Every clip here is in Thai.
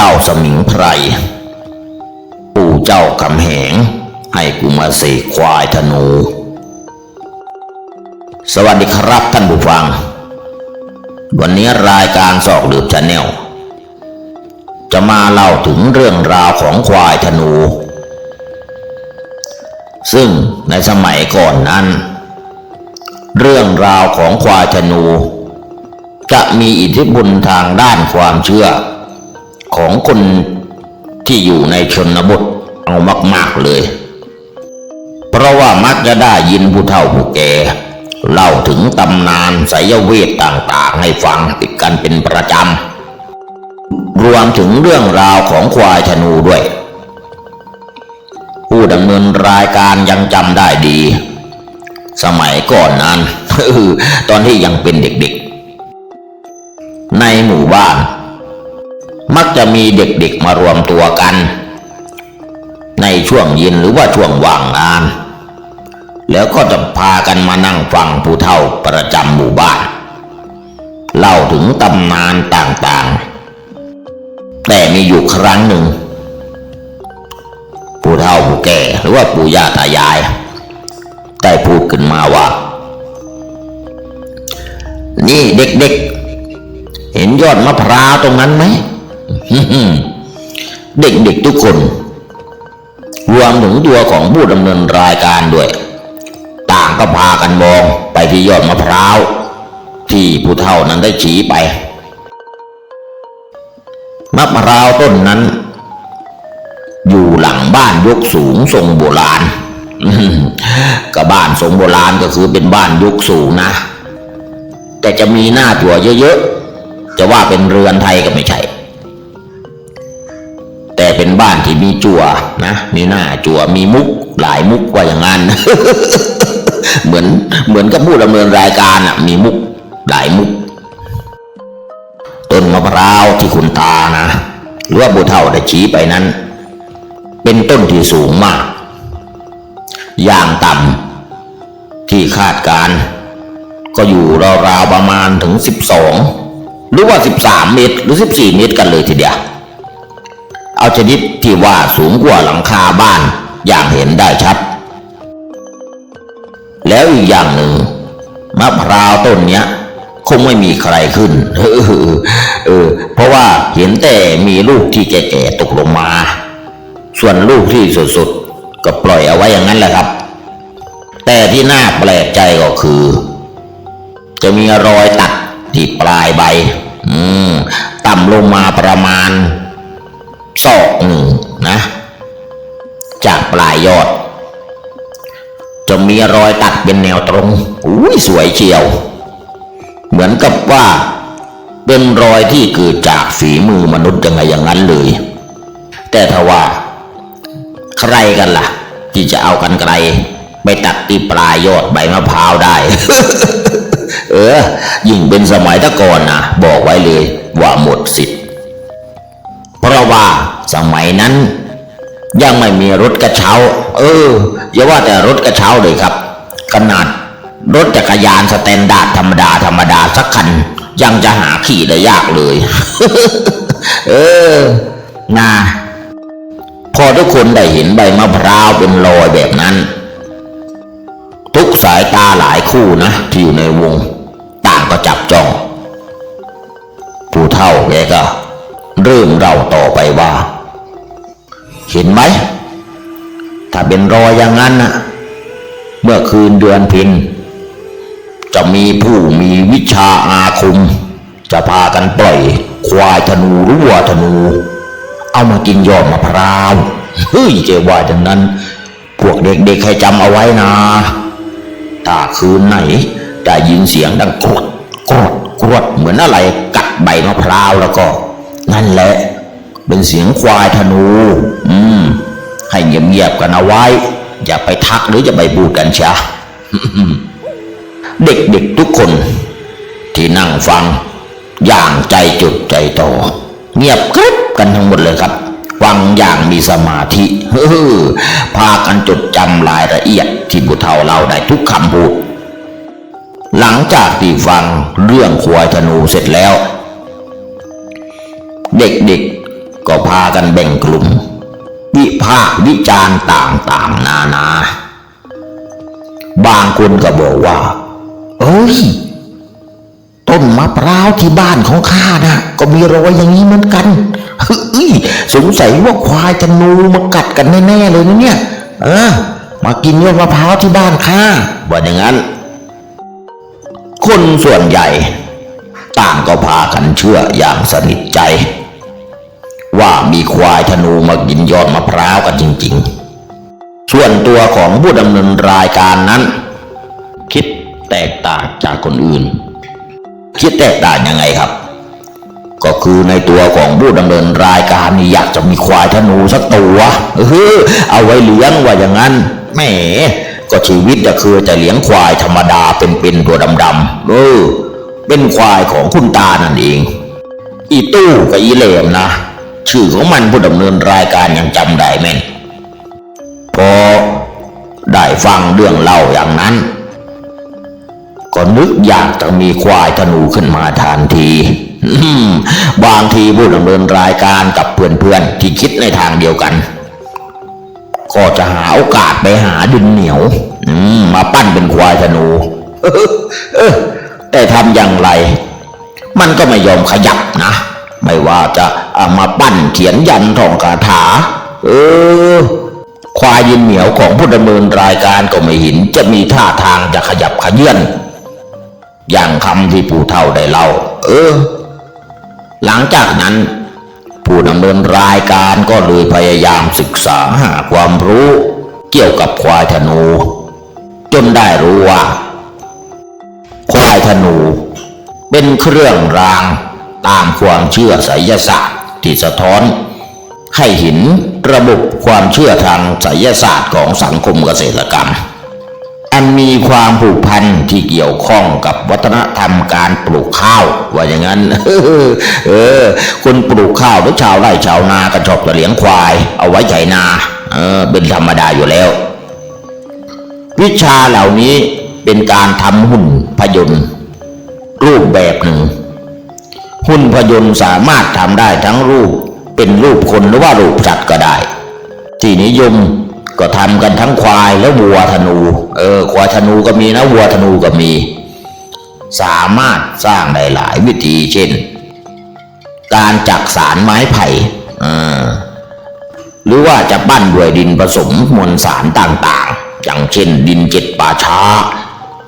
เจ้าสมิงไพร ปู่เจ้าคำแหง ให้กูมาเสกควายธนู สวัสดีครับท่านผู้ฟัง วันนี้รายการสอกดืบชาแนลจะมาเล่าถึงเรื่องราวของควายธนู ซึ่งในสมัยก่อนนั้น เรื่องราวของควายธนู จะมีอิทธิพลทางด้านความเชื่อ ของคนที่อยู่ในชนบทเอามาก ๆเลย เพราะว่ามักจะได้ยินผู้เฒ่าผู้แก่เล่าถึงตำนานไสยเวทต่างๆ ให้ฟังติดกันเป็นประจำ รวมถึงเรื่องราวของควายธนูด้วย ผู้ดำเนินรายการยังจำได้ดี สมัยก่อนนั้นตอนที่ยังเป็นเด็ก จะมีเด็กๆมารวมตัวกัน ในช่วงเย็นหรือว่าช่วงว่างงาน แล้วก็จะพากันมานั่งฟังผู้เฒ่าประจำหมู่บ้าน เล่าถึงตำนานต่างๆ แต่มีอยู่ครั้งหนึ่ง ผู้เฒ่าผู้แก่หรือว่าปู่ย่าตายาย ได้พูดขึ้นมาว่า นี่เด็กๆเห็นยอดมะพร้าวตรงนั้นไหม เด็กๆทุกคน รวมถึงตัวของผู้ดำเนินรายการด้วย ต่างก็พากันมองไปที่ยอดมะพร้าว ที่ผู้เฒ่านั้นได้ชี้ไปมะพร้าวต้นนั้น อยู่หลังบ้านยกสูงทรงโบราณก็บ้านทรงโบราณก็คือเป็นบ้านยกสูงนะ แต่จะมีหน้าจั่วเยอะๆ จะว่าเป็นเรือนไทยก็ไม่ใช่ แต่เป็นบ้านที่มีจั่วนะมีหน้าจั่วมีมุกหลายมุกกว่าอย่างนั้น เหมือนเหมือนกับผู้ดำเนินรายการอะ มีมุกหลายมุก ต้นมะพร้าวที่คุณตานะหรือว่าบุเท่าได้ชี้ไปนั้น เป็นต้นที่สูงมาก อย่างต่ำที่คาดการ ก็อยู่ราวๆประมาณถึงสิบสองหรือว่าสิบสามเมตร หรือสิบสี่เมตรกันเลยทีเดียว ชนิดที่ว่าสูงกว่าหลังคาบ้านอย่างเห็นได้ชัด แล้วอีกอย่างหนึ่งมะพร้าวต้นเนี้ยคงไม่มีใครขึ้นเออเออ เพราะว่าเห็นแต่มีลูกที่แก่ๆตกลงมา ส่วนลูกที่สุดๆก็ปล่อยเอาไว้อย่างนั้นแหละครับ แต่ที่น่าแปลกใจก็คือ จะมีรอยตัดที่ปลายใบ อืม ต่ำลงมาประมาณ ศอกหนึ่งนะ จากปลายยอด จะมีรอยตัดเป็นแนวตรงอุ้ยสวยเชียว เหมือนกับว่า เป็นรอยที่เกิดจากฝีมือมนุษย์ยังไงอย่างนั้นเลย แต่ถ้าว่า ใครกันล่ะ ที่จะเอากันไกลไปตัดที่ปลายยอดใบมะพร้าวได้ เออ ยิ่งเป็นสมัยตะก่อนนะบอกไว้เลยว่าหมดสิทธิ์เพราะว่า สมัยนั้น ยังไม่มีรถกระเช้า เอออย่าว่าแต่รถกระเช้าเลยครับ ขนาดรถจักรยานสแตนดาร์ดธรรมดาธรรมดาสักคัน ยังจะหาขี่ได้ยากเลย เออนาพอทุกคนได้เห็นใบมะพร้าวเป็นรอยแบบนั้น ทุกสายตาหลายคู่นะที่อยู่ในวง ต่างก็จับจ้องผู้เฒ่าแกก็เริ่มเล่าต่อไปว่า เห็นไหม ถ้าเป็นรอยอย่างนั้นน่ะเมื่อคืนเดือนพิน จะมีผู้มีวิชาอาคม จะพากันปล่อย ควายธนูรือวัวธนู เอามากินยอดมะพร้าวเฮ้ยเจว่าดังนั้น พวกเด็กๆให้จำเอาไว้นะถ้าคืนไหนได้ยินเสียงดังกรดกรดกรดเหมือนอะไรกัดใบมะพร้าวแล้วก็ นั่นแหละ เป็นเสียงควายธนู เงียบๆกันเอาไว้ อย่าไปทักหรือจะไปบูดกันชะเด็กๆทุกคน ที่นั่งฟัง อย่างใจจุดใจโตเงียบกริบกันทั้งหมดเลยครับฟังอย่างมีสมาธิเฮ้อพากันจดจำรายละเอียดที่บุเฒ่าเล่าได้ทุกคำพูด หลังจากที่ฟังเรื่องควายธนูเสร็จแล้ว เด็กๆก็พากันแบ่งกลุ่ม พากษ์วิจารณ์ต่างๆ นานา บางคนก็บอกว่า เอ้ย ต้นมะพร้าวที่บ้านของข้านะก็มีรอยอย่างนี้เหมือนกันเฮ้ยสงสัยว่าควายธนูมากัดกันแน่ๆเลยนะเนี่ย เออ มากินยอดมะพร้าวที่บ้านข้าว่าอย่างนั้น คนส่วนใหญ่ ต่างก็พากันเชื่ออย่างสนิทใจ ว่ามีควายธนูมากินยอดมะพร้าวกันจริง ๆ ส่วนตัวของผู้ดำเนินรายการนั้น คิดแตกต่างจากคนอื่น คิดแตกต่างยังไงครับ ก็คือในตัวของผู้ดำเนินรายการนี่อยากจะมีควายธนูสักตัวเออเอาไว้เลี้ยงว่าอย่างนั้นแหมก็ชีวิตจะคือจะเลี้ยงควายธรรมดาเป็นๆตัวดำๆเออเป็นควายของคุณตานั่นเอง อีตู้กับอีเหลมนะ ชื่อของมันผู้ดำเนินรายการยังจำได้แม่นพอได้ฟังเรื่องเล่าอย่างนั้น ก็นึกอยากจะมีควายธนูขึ้นมาทันทีบางทีผู้ดำเนินรายการกับเพื่อนๆที่คิดในทางเดียวกัน ก็จะหาโอกาสไปหาดินเหนียวมมาปั้นเป็นควายธนูแต่ทำอย่างไร มันก็ไม่ยอมขยับนะ ไม่ว่าจะเอามาปั้นเขียนยันท่องคาถา เออ ควายยินเหนียวของผู้ดำเนินรายการก็ไม่เห็นจะมีท่าทางจะขยับขยื่นอย่างคำที่ปู่เท่าได้เล่า เออ หลังจากนั้น ผู้ดำเนินรายการก็เลยพยายามศึกษาหาความรู้เกี่ยวกับควายธนู จนได้รู้ว่า ควายธนู เป็นเครื่องราง ตามความเชื่อไสยศาสตร์ที่สะท้อน ให้เห็นระบบความเชื่อทางไสยศาสตร์ของสังคมเกษตรกรรม อันมีความผูกพันที่เกี่ยวข้องกับวัฒนธรรมการปลูกข้าวว่าอย่างนั้น เออ คนปลูกข้าวหรือชาวไร่ชาวนาก็ชอบจะเลี้ยงควาย เอาไว้ไถนาเออเป็นธรรมดาอยู่แล้ว วิชาเหล่านี้เป็นการทำหุ่นพยนต์รูปแบบหนึ่ง หุ่นพยนต์สามารถทำได้ทั้งรูปเป็นรูปคนหรือว่ารูปสัตว์ก็ได้ ที่นิยมก็ทำกันทั้งควายและวัวธนู เออควายธนูก็มีนะวัวธนูก็มี สามารถสร้างได้หลายวิธีเช่น การจักสารไม้ไผ่หรือว่าจะปั้นด้วยดินผสมมวลสารต่างๆ อย่างเช่น ดินเจ็ดป่าช้า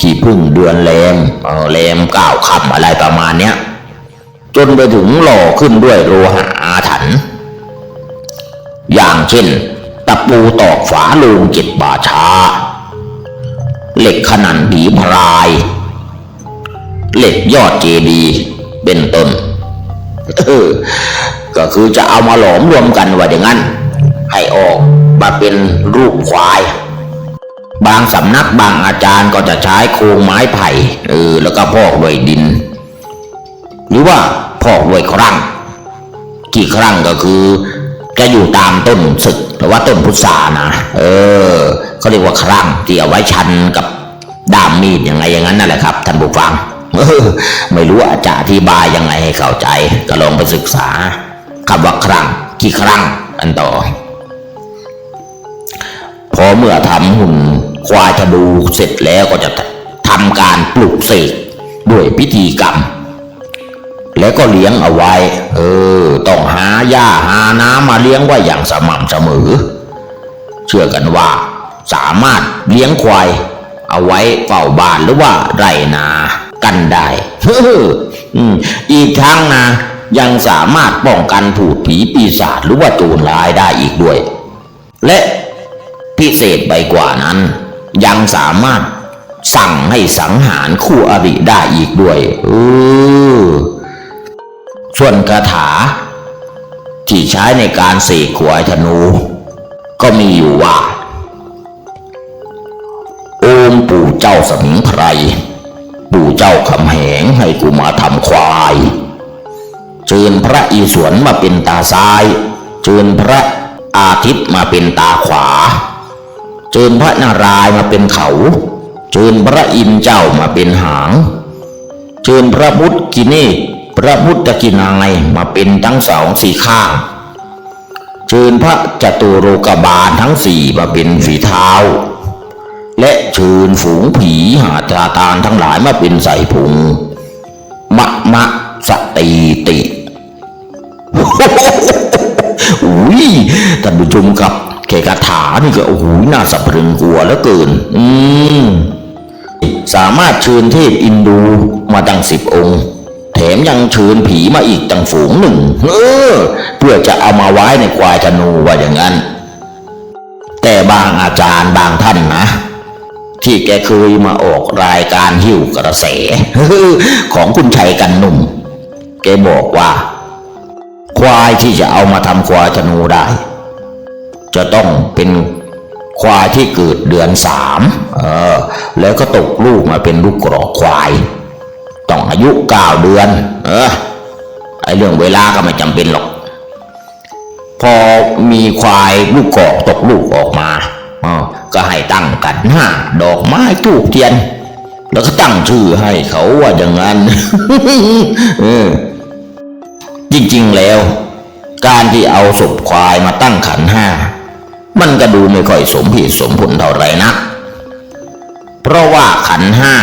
ขี้พึ่งเดือนแรมเออแรมเก้าคำอะไรประมาณเนี้ย จนไปถึงหล่อขึ้นด้วยโลหะอาถรรพ์อย่างเช่น ตะปูตอกฝาโลงเจ็ดบาช้า เหล็กขนันผีพราย เหล็กยอดเจดีย์เป็นต้นเออก็คือจะเอามาหลอมรวมกันว่าอย่างนั้น ให้ออกมาเป็นรูปควาย บางสำนักบางอาจารย์ก็จะใช้โครงไม้ไผ่เออแล้วก็พอกด้วยดิน หรือว่า อกด้วยครั่งที่ครั่งก็คือจะอยู่ตามต้นศึกหรือว่าต้นพุทรานะเออเขาเรียกว่าครั่งที่เอาไว้ชันกับด้ามมีดยังไงอย่างนั้นนั่นแหละครับท่านผู้ฟังไม่รู้ว่าจะอธิบายยังไงให้เข้าใจ ก็ลองไปศึกษาคำว่าครั่งที่ครั่งอันต่อ พอเมื่อทำหุ่นควายธนูเสร็จแล้วก็จะทำการปลูกเสกด้วยพิธีกรรม แล้วก็เลี้ยงเอาไว้ เออ ต้องหาหญ้าหาน้ำมาเลี้ยงไว้อย่างสม่ำเสมอ เชื่อกันว่า สามารถเลี้ยงควาย เอาไว้เฝ้าบ้านหรือว่าไรนากันได้อีกทั้งนะยังสามารถป้องกันผูดผีปีศาจหรือว่าโจรร้ายได้อีกด้วย และพิเศษไปกว่านั้น ยังสามารถสั่งให้สังหารคู่อริได้อีกด้วยเออ ส่วนคาถา ที่ใช้ในการเสกขวายธนู ก็มีอยู่ว่า โอมปู่เจ้าสมิงไพรปู่เจ้าคำแหงให้กูมาทำควายเชิญพระอีสวนมาเป็นตาซ้ายเชิญพระอาทิตย์มาเป็นตาขวาเชิญพระนารายณ์มาเป็นเขาเชิญพระอินเจ้ามาเป็นหางเชิญพระพุทธกินศ พระพุทธกินายมาเป็นทั้งสองสี่ข้าง เชิญพระจตุโลกบาลทั้งสี่มาเป็นฝีเท้า และเชิญฝูงผีหาตาตานทั้งหลายมาเป็นใส่พุงมะมะสติติอุ้ยท่านผู้ชมครับแค่คาถานี่ก็โอ้โหน่าสะพรึงกลัวเหลือเกิน อืมสามารถเชิญเทพอินดูมาตั้งสิบองค์ แถมยังเชิญผีมาอีกตั้งฝูงหนึ่ง เออ เพื่อจะเอามาไว้ในควายธนูว่าอย่างนั้น แต่บางอาจารย์บางท่านนะที่แกเคยมาออกรายการหิ้วกระแสของคุณชัยกันหนุ่ม แกบอกว่า ควายที่จะเอามาทำควายธนูได้ จะต้องเป็นควายที่เกิดเดือนสาม เออ แล้วก็ตกลูกมาเป็นลูกกรอกควาย ต้องอายุเก้าเดือน เออไอเรื่องเวลาก็ไม่จำเป็นหรอก พอมีควายลูกกอกตกลูกออกมาอก็ให้ตั้งกันหน้าดอกไม้ทูบเทียน แล้วก็ตั้งชื่อให้เขาว่าอย่างนั้นเออจริงๆแล้ว การที่เอาศพควายมาตั้งขันห้า มันก็ดูไม่ค่อยสมเหตุสมผลเท่าไรนักเพราะว่าขันห้า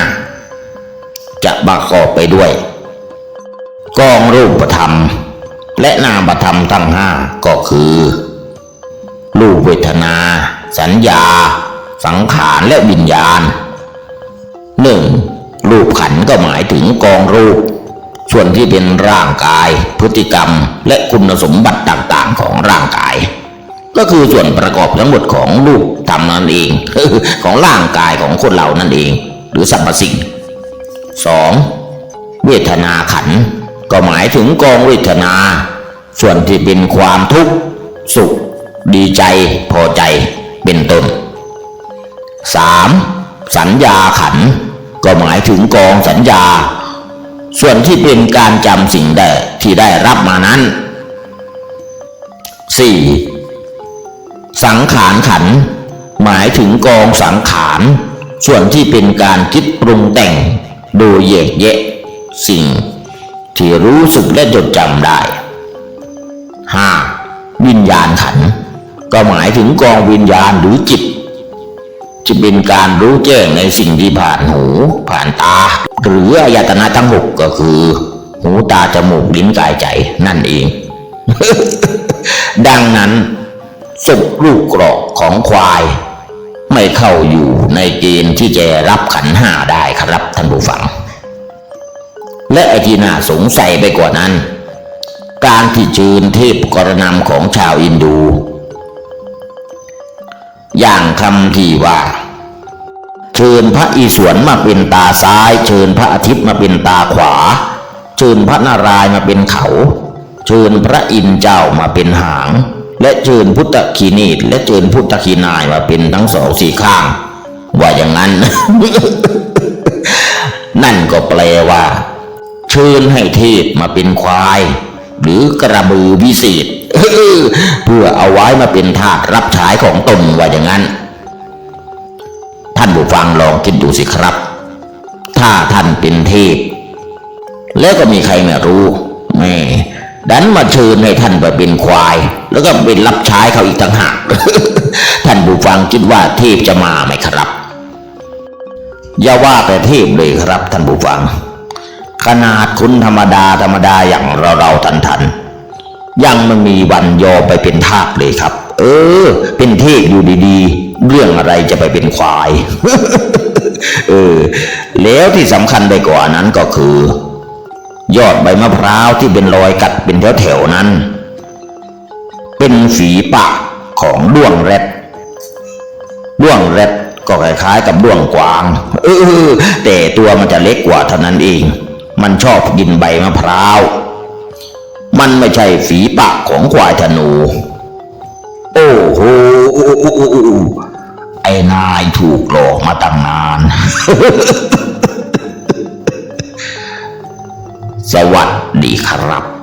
จะประกอบไปด้วย กองรูปธรรม และนามธรรมทั้งห้าก็คือ รูปเวทนา สัญญา สังขารและวิญญาณหนึ่งรูปขันก็หมายถึงกองรูป ส่วนที่เป็นร่างกาย พฤติกรรม และคุณสมบัติต่างๆของร่างกาย ก็คือส่วนประกอบทั้งหมดของรูปธรรมนั่นเอง ของร่างกายของคนเรานั่นเอง หรือสรรพสิ่ง สองเวทนาขัน ก็หมายถึงกองเวทนา ส่วนที่เป็นความทุกข์ สุข ดีใจ พอใจเป็นต้นสามสัญญาขัน ก็หมายถึงกองสัญญา ส่วนที่เป็นการจำสิ่งใดที่ได้รับมานั้นสี่สังขารขัน หมายถึงกองสังขารส่วนที่เป็นการคิดปรุงแต่ง โดยแยกแยะ สิ่ง ที่รู้สึกและจดจำได้ห้าวิญญาณขันธ์ก็หมายถึงกองวิญญาณหรือจิต จะเป็นการรู้แจ้งในสิ่งที่ผ่านหู ผ่านตา หรืออายตนะทั้งหกก็คือ หูตาจมูกลิ้นกายใจนั่นเอง ดังนั้นศพลูกกรอกของควาย ไม่เข้าอยู่ในเกณฑ์ที่จะรับขันห้าได้ครับท่านผู้ฟัง และไอที่น่าสงสัยไปกว่านั้น การที่เชิญเทพกรณำของชาวอินดู อย่างคำที่ว่า เชิญพระอิศวรมาเป็นตาซ้าย เชิญพระอาทิตย์มาเป็นตาขวา เชิญพระนารายณ์มาเป็นเขา เชิญพระอินทร์เจ้ามาเป็นหาง และเชิญพุทธคีนีและเชิญพุทธคีนายมาเป็นทั้งสองสี่ข้าง ว่าอย่างนั้น นั่นก็แปลว่า เชิญให้เทพมาเป็นควาย หรือกระบือวิเศษเพื่อเอาไว้มาเป็นทาสรับใช้ของตนว่าอย่างนั้น ท่านผู้ฟังลองคิดดูสิครับ ถ้าท่านเป็นเทพ แล้วก็มีใครไม่รู้แม่ ดันมาเชิญให้ท่านไปเป็นควาย แล้วก็เป็นรับใช้เขาอีกต่างหาก ท่านผู้ฟังคิดว่าเทพจะมาไหมครับ อย่าว่าแต่เทพเลยครับท่านผู้ฟัง ขนาดคุณธรรมดาธรรมดาอย่างเราเราทันทันๆยังไม่มีวันยอมไปเป็นทาสเลยครับ เออ เป็นเทพอยู่ดีๆ เรื่องอะไรจะไปเป็นควาย เออ แล้วที่สำคัญไปกว่านั้นก็คือ ยอดใบมะพร้าวที่เป็นรอยกัดเป็นแถวๆนั้น เป็นฝีปากของด้วงแรดด้วงแรดก็คล้ายๆกับด้วงกวาง เออแต่ตัวมันจะเล็กกว่าเท่านั้นเอง มันชอบกินใบมะพร้าว มันไม่ใช่ฝีปากของควายธนู โอ้โหไอ้นายถูกหลอกมาตั้งนาน สวัสดีครับ